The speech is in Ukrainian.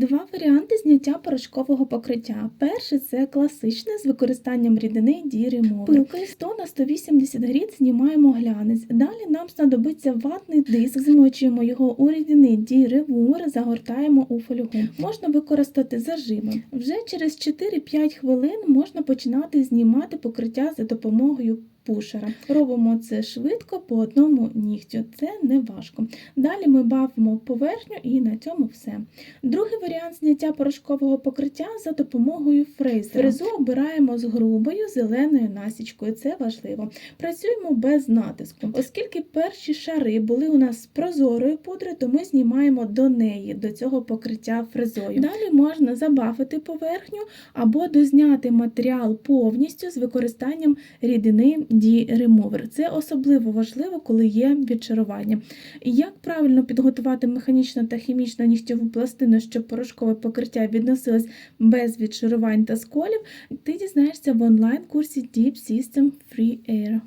Два варіанти зняття порошкового покриття. Перший це класичне з використанням рідини D-Remover. Пилкою 100 на 180 гріт знімаємо глянець. Далі нам знадобиться ватний диск, змочуємо його у рідини D-Remover, загортаємо у фольгу. Можна використати зажими. Вже через 4-5 хвилин можна починати знімати покриття за допомогою пушера. Робимо це швидко по одному нігтю. Це не важко. Далі ми бавимо поверхню і на цьому все. Другий варіант зняття порошкового покриття за допомогою фрезера. Фрезу обираємо з грубою зеленою насічкою. Це важливо. Працюємо без натиску. Оскільки перші шари були у нас з прозорої пудри, то ми знімаємо до неї, до цього покриття фрезою. Далі можна забафити поверхню або дозняти матеріал повністю з використанням рідини D-Remover. Це особливо важливо, коли є відчарування. Як правильно підготувати механічну та хімічну нігтєву пластину, щоб порошкове покриття відносилось без відшарувань та сколів, ти дізнаєшся в онлайн-курсі Deep System Free Air.